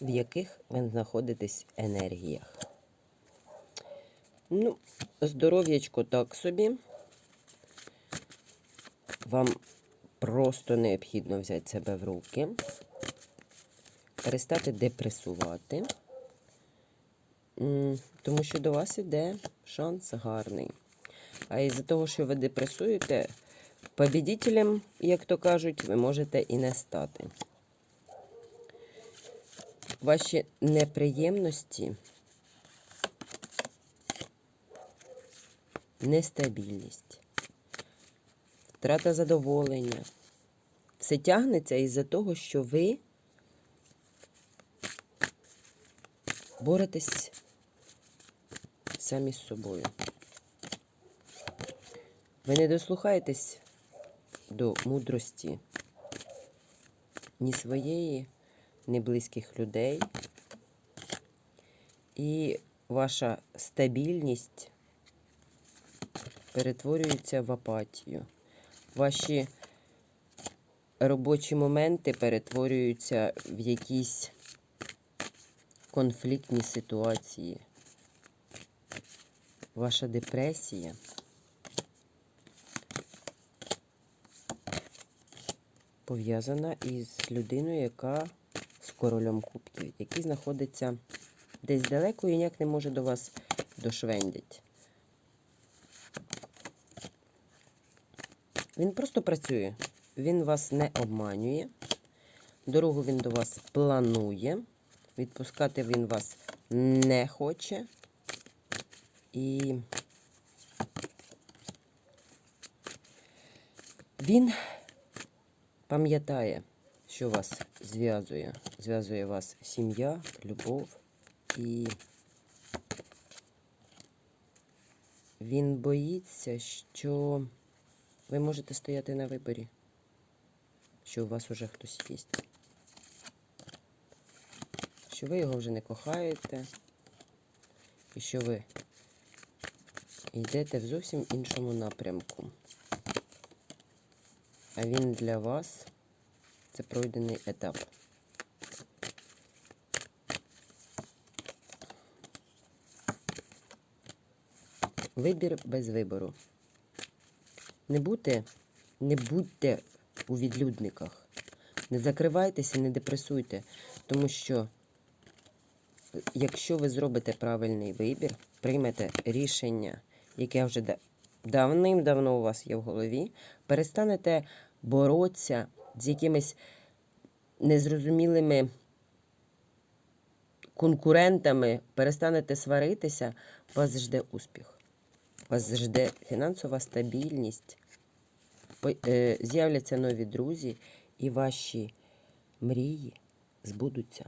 в яких ви знаходитесь енергіях. Ну, здоров'ячко так собі. Вам просто необхідно взяти себе в руки, перестати депресувати, тому що до вас іде шанс гарний. А із-за того, що ви депресуєте, побідітелем, як то кажуть, ви можете і не стати. Ваші неприємності, нестабільність, втрата задоволення. Все тягнеться із-за того, що ви боретесь самі з собою. Ви не дослухаєтесь до мудрості ні своєї, ні близьких людей. І ваша стабільність перетворюється в апатію. Ваші робочі моменти перетворюються в якісь конфліктні ситуації. Ваша депресія пов'язана із людиною, яка королем кубків, який знаходиться десь далеко і ніяк не може до вас дошвендять. Він просто працює, він вас не обманює. Дорогу він до вас планує. Відпускати він вас не хоче. І він пам'ятає, що вас зв'язує. Зв'язує вас сім'я, любов і він боїться, що ви можете стояти на виборі, що у вас уже хтось є. Що ви його вже не кохаєте, і що ви йдете в зовсім іншому напрямку. А він для вас це пройдений етап. Вибір без вибору. Не будьте, не будьте у відлюдниках. Не закривайтеся, не депресуйте, тому що якщо ви зробите правильний вибір, приймете рішення, яке вже давним-давно у вас є в голові, перестанете боротися з якимись незрозумілими конкурентами, перестанете сваритися, вас жде успіх. Вас жде фінансова стабільність, е, з'являться нові друзі, і ваші мрії збудуться.